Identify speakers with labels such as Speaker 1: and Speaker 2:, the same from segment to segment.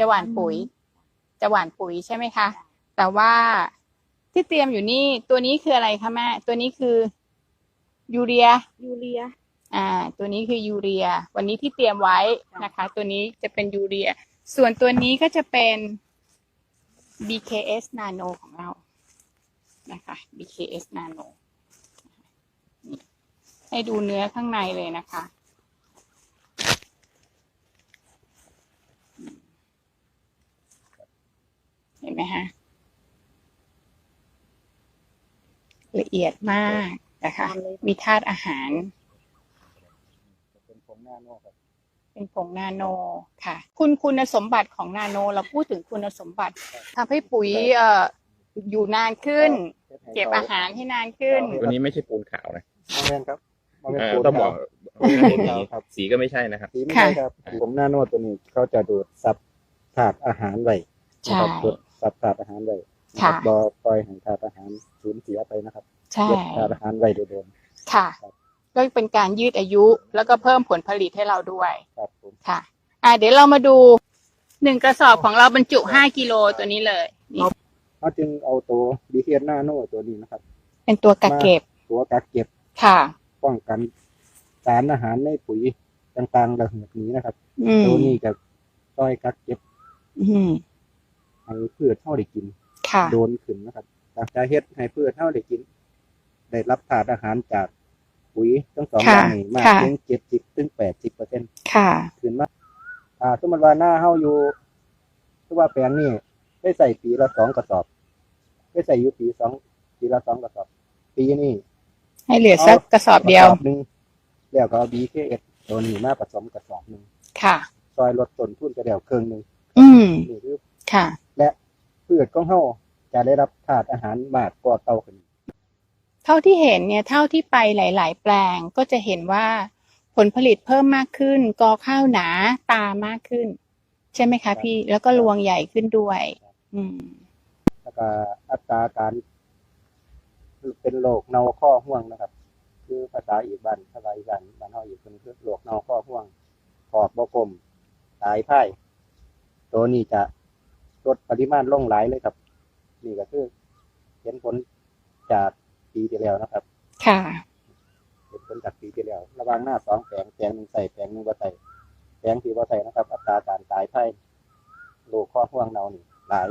Speaker 1: จะหว่านปุ๋ย จะหว่านปุ๋ยใช่ไหมคะ แต่ว่าที่เตรียมอยู่นี่ตัวนี้คืออะไรคะแม่ตัวนี้คือยูเรีย
Speaker 2: ยูเรีย
Speaker 1: อ่า ตัวนี้คือยูเรีย วันนี้ที่เตรียมไว้นะคะ ตัวนี้จะเป็นยูเรีย ส่วนตัวนี้ก็จะเป็น BKS Nano ของเรานะคะ BKS Nano นี่ให้ดูเนื้อข้างในเลยนะคะ ห็นไหมฮะละเอียดมากนะคะ มีธาตุอาหาร
Speaker 3: เป็นผมหน้าโน่ครับ
Speaker 1: เป็นผงนาโนค่ะ คุณคุณสมบัติของนาโน เราพูดถึงคุณสมบัติทำให้ปุ๋ยเอ่ออยู่นานขึ้น เก็บอาหารให้นานขึ้น
Speaker 4: ตัวนี้ไม่ใช่ปูนขาวนะ
Speaker 3: โมเมนครับโมเมน
Speaker 4: เออ
Speaker 3: ปูน
Speaker 4: ต้องบอก
Speaker 3: ขาวครับ
Speaker 4: สีก็ไม่ใช่นะครับ
Speaker 3: สีไม่ใช่ครับผมหน้าโน่ตัวนี้เขาจะดูดซับถาดอาหารไว้นะครับ
Speaker 1: ใช่
Speaker 3: ดูด ซับถาดอาหารไว้นะ
Speaker 1: ค่ะ
Speaker 3: บอปล่อยให้ถาดอาหารสูญเสียไปนะครับ
Speaker 1: ใช่
Speaker 3: เก็บถาดอาหารไว้โดน
Speaker 1: ค่ะ ก็เป็นการยืดอายุแล้วก็เพิ่มผลผลิตให้เราด้วย
Speaker 3: ๆครับผม
Speaker 1: ค่ะ อ่าเดี๋ยวเรามาดูหนึ่งกระสอบของเราบรรจุห้ากิโลตัวนี้เลยนี่
Speaker 3: เขาจึงเอาตัวดีเทียนหน้าโน่ตัวนี้นะครับ
Speaker 1: เป็นตัวกักเก็บ
Speaker 3: ตัวกักเก็บ
Speaker 1: ค่ะ
Speaker 3: ป้องกันสารอาหารในปุ๋ยต่างๆระเหยหนีนะครับ
Speaker 1: อืม
Speaker 3: ตัวนี้จะต้อยกักเก็บ
Speaker 1: อืม
Speaker 3: ให้พืชเท่าได้กิน
Speaker 1: ค่ะ
Speaker 3: โดนขึ้นนะครับจากจะเฮ็ดให้พืชเท่าได้กิน ได้รับถาดอาหารจากปุ๋ยทั้งสองอ
Speaker 1: ค่ะ
Speaker 3: ย่างนี้มาก
Speaker 1: ค่ะ
Speaker 3: เพียงเจ็ดสิบถึงแปดสิบเปอร์เซ็นต์
Speaker 1: ค่ะ
Speaker 3: ขึ้นมาอ่าสมมติว่าหน้าเฮาอยู่คือว่าแปลงนี้ได้ใส่ปีละสองกระสอบ ได้ใส่อยู่ปีสองปีละสองกระสอบ ปีนี้
Speaker 1: ให้เหลือสักกระสอบเดียว
Speaker 3: กระสอบหนึ่งแล้วก็เอาบีเคเอสตัวนี้มาผสมกระสอบหนึ่ง
Speaker 1: ค่ะ
Speaker 3: ซอยลดต้นทุนกระเดียวครึ่งหนึ่ง
Speaker 1: อืม
Speaker 3: นี่คือ
Speaker 1: ค่ะ
Speaker 3: และ พืชของเฮาจะได้รับถาดอาหารมากกว่าเก่าขึ้น
Speaker 1: เท่าที่เห็นเนี่ยเท่าที่ไปหลาย ๆ แปลงก็จะเห็นว่าผลผลิตเพิ่มมากขึ้น กอข้าวหนาตามากขึ้น ใช่ไหมคะ พี่แล้วก็รวงใหญ่ขึ้นด้วย อืม
Speaker 3: แล้วก็อัตราการเป็นโรคเนาข้อห่วงนะครับ คือภาษาอีกบ้านภาษาอีสานบ้านเฮาอีกเป็นคือโรคเนาข้อห่วงขอบบกลมตายพ่ายตัวนี้จะ ลดปริมาณลงหลายเลยครับ นี่ก็คือเห็นผลจากปีที่แล้วนะครับ
Speaker 1: ค่ะ
Speaker 3: เห็นผลจากปีที่แล้ว ระหว่างหน้าสองแปลงแปลงหนึ่งใส่แปลงหนึ่งบ่ใส่แปลงที่บ่ใส่นะครับ อัตราการตายพ่ายโรคข้อห่วงเนานี่หลาย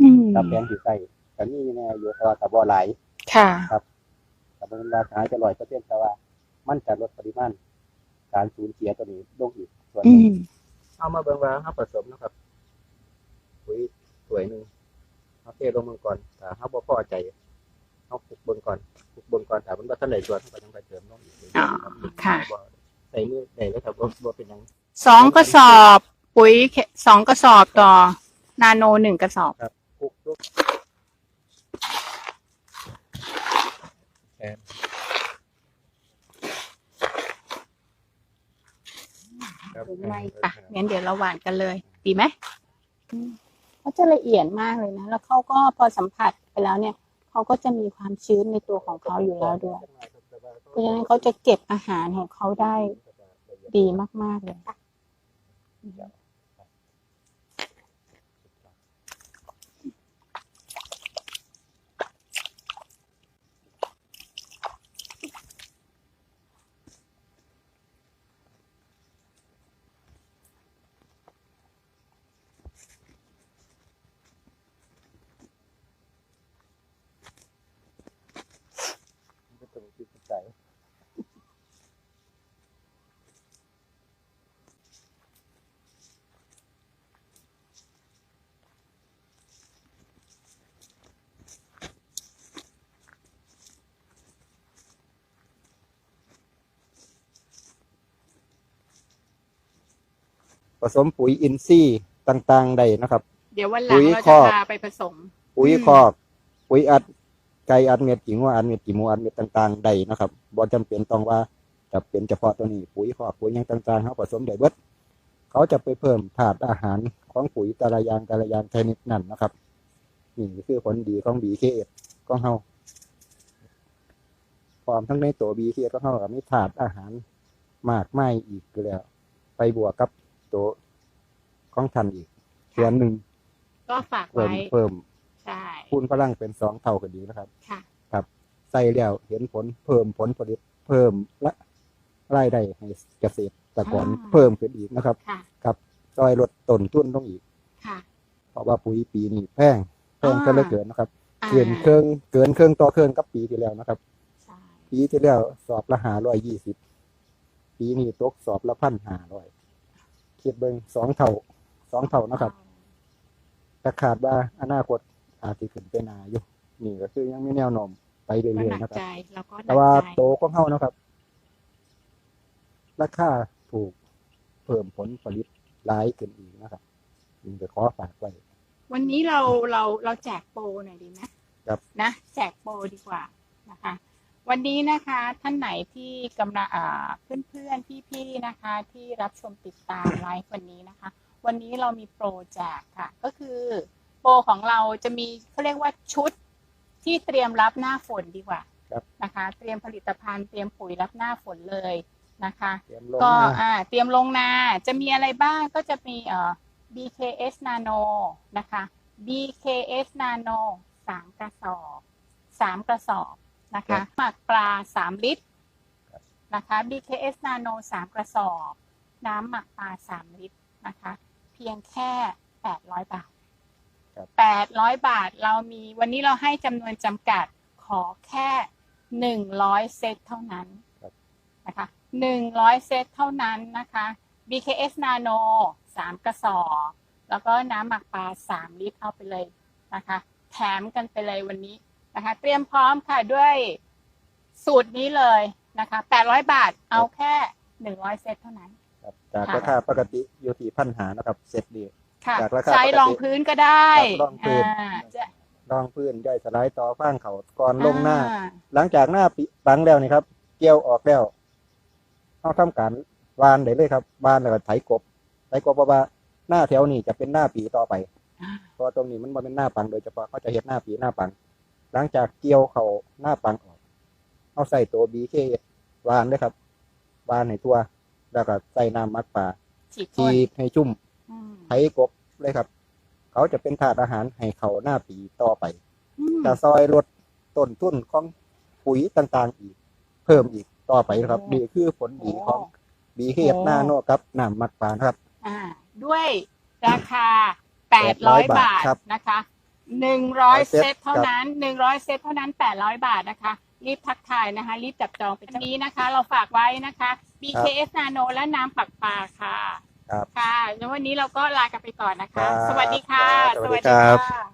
Speaker 1: อืม
Speaker 3: ถ้าแปลงที่ใส่ก็มีแน่อยู่แต่ว่าก็บ่หลาย
Speaker 1: ค่ะ
Speaker 3: แต่มันราคาจะร้อยเปอร์เซ็นต์แต่ว่ามันจะลดปริมาณการสูญเสียตัวนี้ลงอีกส่วนห
Speaker 1: อื
Speaker 3: นึ่ง
Speaker 1: ม
Speaker 3: เอามาเบิ่งว่าเราผสมนะครับ ปุ๋ยถ้วยหนึ่งเอาเทลงมือก่อนถ้าเราบ่พอใจเอาปลุกเบิ่งก่อนปลุกเบิ่งก่อนถ้ามันบ่ทันได้ส่วนเราก็ยังไปเติมลงอีก
Speaker 1: อ๋อค่ะ
Speaker 3: บ่ใส่มือได้เลยครับบ่บ่เป็นหยัง
Speaker 1: สองกระสอบ ปุ๋ยเคสองกระสอบต่อ นาโนหนึ่งกระสอบ
Speaker 3: ปลุกลูก
Speaker 4: ครับ
Speaker 1: หรือไม่ปะงั้นเดี๋ยวเราหวานกันเลย ดีไหม อืม เขาจะละเอียดมากเลยนะ แล้วเขาก็พอสัมผัสไปแล้วเนี่ยเขาก็จะมีความชื้นในตัวของเขาอยู่แล้วด้วย เพราะฉะนั้นเขาจะเก็บอาหารของเขาได้ดีมาก ๆ เลย
Speaker 3: ก็ต้องคิดใจผสมปุ๋ยอินทรีย์ต่างๆ ได้นะครับ
Speaker 1: เดี๋ยววันหลัง
Speaker 3: ปุ๋ย
Speaker 1: เรา
Speaker 3: ค
Speaker 1: จะ
Speaker 3: อก
Speaker 1: พาไปผสม
Speaker 3: ปุ๋ย
Speaker 1: อืม
Speaker 3: คอก ปุ๋ยอัด ไก่อัดเม็ดกิ่งว่าอัดเม็ดกิ่งหมูอัดเม็ดต่างๆได้นะครับบ่จำเป็นต้องว่าจะเป็นเฉพาะตัวนี้ปุ๋ยคอกปุ๋ยหยังต่างๆเขาผสมได้เบิดเขาจะไปเพิ่มถาดอาหารของปุ๋ยแต่ละอย่างแต่ละอย่างชนิดนั่นนะครับนี่คือผลดีของบีเคเอของเฮาความทั้งในตัวบีเคของเฮาก็มีถาดอาหารมากไม่อีกแล้ว ไปบวกกับตัวของท่านอีกส่วนหนึ่ง
Speaker 1: ก็ฝาก
Speaker 3: เพิ่ม
Speaker 1: ไว้
Speaker 3: เพิ่ม
Speaker 1: ใช่
Speaker 3: คูณพลังเป็นสองเท่าก็ดีนะครับ
Speaker 1: ค่ะ
Speaker 3: ครับใส่แล้วเห็นผลเพิ่มผลผลิตเพิ่มละรายได้ให้เกษตรกร
Speaker 1: อ่า
Speaker 3: เพิ่มขึ้นอีกนะครับ
Speaker 1: ค่ะ
Speaker 3: ครับซอยลดต้นทุนลงอีก
Speaker 1: ค่ะ
Speaker 3: เพราะว่าปุ๋ยปีนี้แพงแพง
Speaker 1: อ่า
Speaker 3: เกินเหลือเกินนะครับ
Speaker 1: อ่า
Speaker 3: เกินเครื่องเกินเครื่องต่อเครื่องกับปีที่แล้วนะครับ
Speaker 1: ใช่
Speaker 3: ปีที่แล้วสอบละหาร้อยยี่สิบปีนี้ตกสอบละพันหาร้อยคิดเบิ่งสองเท่าสองเท่านะครับ แต่ขาดว่าอนาคต อาจจะขึ้นไปหนาอยู่นี่ก็คือยังมีแนวโน้มไปเรื่
Speaker 1: ก็
Speaker 3: อย
Speaker 1: หนั
Speaker 3: ๆ
Speaker 1: ก
Speaker 3: นะครับ
Speaker 1: ใจแล้วก็หนั
Speaker 3: แต่
Speaker 1: ก
Speaker 3: ว่า
Speaker 1: ใจ
Speaker 3: โตของเฮานะครับ ราคาถูกเพิ่มผลผลิตหลายขึ้นอีกนะครับนี่จะขอฝากไว้
Speaker 1: วันนี้เราเราเราแจกโปรหน่อยดีไหม
Speaker 3: ครับ
Speaker 1: นะแจกโปรดีกว่านะคะ วันนี้นะคะ ท่านไหนที่กำลังอ่าเพื่อนๆพี่ๆนะคะ ที่รับชมติดตามไลฟ์วันนี้นะคะ วันนี้เรามีโปรแจกค่ะ ก็คือ โปรของเราจะมีเขาเรียกว่าชุดที่เตรียมรับหน้าฝนดีกว่า
Speaker 3: ครับ
Speaker 1: นะคะ เตรียมผลิตภัณฑ์เตรียมปุ๋ยรับหน้าฝนเลยนะคะ
Speaker 3: เตรียมลง
Speaker 1: ก็
Speaker 3: มา
Speaker 1: อ่าเตรียมลงนาจะมีอะไรบ้างก็จะมีเอ่อ BKS Nano นะคะ BKS Nano สามกระสอบสามกระสอบนะคะหมักปลาสามลิตรนะคะ BKS Nano สามกระสอบ น้ำหมักปลาสามลิตรนะคะ เพียงแค่แปดร้อยบาท
Speaker 3: ครับ
Speaker 1: แปดร้อยบาทเรามีวันนี้เราให้จำนวนจำกัดขอแค่หนึ่งร้อยเซตเท่านั้นนะคะหนึ่งร้อยเซตเท่านั้นนะคะ BKS Nano สามกระสอบแล้วก็น้ำหมักปลาสามลิตรเอาไปเลยนะคะ แถมกันไปเลยวันนี้นะคะ เตรียมพร้อมค่ะด้วยสูตรนี้เลยนะคะแปดร้อยบาทเอาแค่หนึ่งร้อยเซตเท่านั้น
Speaker 3: ครับจาก
Speaker 1: ค่ะ
Speaker 3: ราคาปกติอยู่ที่พันหานะครับเสร็จดี
Speaker 1: ค่ะ
Speaker 3: จากราคา
Speaker 1: ใช้
Speaker 3: ปกติ
Speaker 1: รองพื้นก็ได้
Speaker 3: ครับรองพื้น
Speaker 1: อ่าจะ
Speaker 3: รองพื้นย่อยสลายต่อฟางเขาก่อนลงหน้า
Speaker 1: อ่
Speaker 3: หลังจากหน้าปีปังแล้วนี่ครับ เกี่ยวออกแล้วเขาทำการวานได้เลยครับวานแล้วก็ไถกบไถกบเพราะว่าหน้าแถวนี้จะเป็นหน้าปีต่อไป
Speaker 1: อ่า
Speaker 3: เพราะตรงนี้มันบ่เป็นหน้าปังโดยเฉพาะเขาจะเห็ดหน้าปีหน้าปัง หลังจากเกี่ยวเขาหน้าปังออกเอาใส่ตัวบีเควานด้วยครับวานในตัวแล้วก็ใส่น้ำมักปลา
Speaker 1: ฉีด
Speaker 3: ฉี
Speaker 1: พ่น
Speaker 3: ดให้จุ่ม
Speaker 1: อืม
Speaker 3: ไถ กบเลยครับ เขาจะเป็นถาดอาหารให้เขาหน้าปีต่อไป
Speaker 1: อืม
Speaker 3: จะซอยลดต้นทุนของปุ๋ยต่างๆอีก เพิ่มอีกต่อไปนะครับ
Speaker 1: โอ้
Speaker 3: นี่คือผลดีของ
Speaker 1: โอ้
Speaker 3: บีเค
Speaker 1: โอ้
Speaker 3: หน้าโนกับน้ำมักปลานะครับ
Speaker 1: อ่า ด้วยราคา800บาท
Speaker 3: ครับ
Speaker 1: นะคะ100
Speaker 3: เซต
Speaker 1: เซตเท่านั้น100เซตเท่านั้น800บาทนะคะ รีบทักทายนะคะ รีบจับจองเป็นนี้นะคะ เราฝากไว้นะคะ BKS Nano และน้ำปักปลาค่ะ
Speaker 3: ครับ
Speaker 1: ค่ะแล้ววันนี้เราก็ลากันไปก่อนนะ
Speaker 3: ครั
Speaker 1: คะ
Speaker 3: บ
Speaker 1: สวัสดีค่ะ
Speaker 3: สวัสดีครับ
Speaker 1: ค่ะ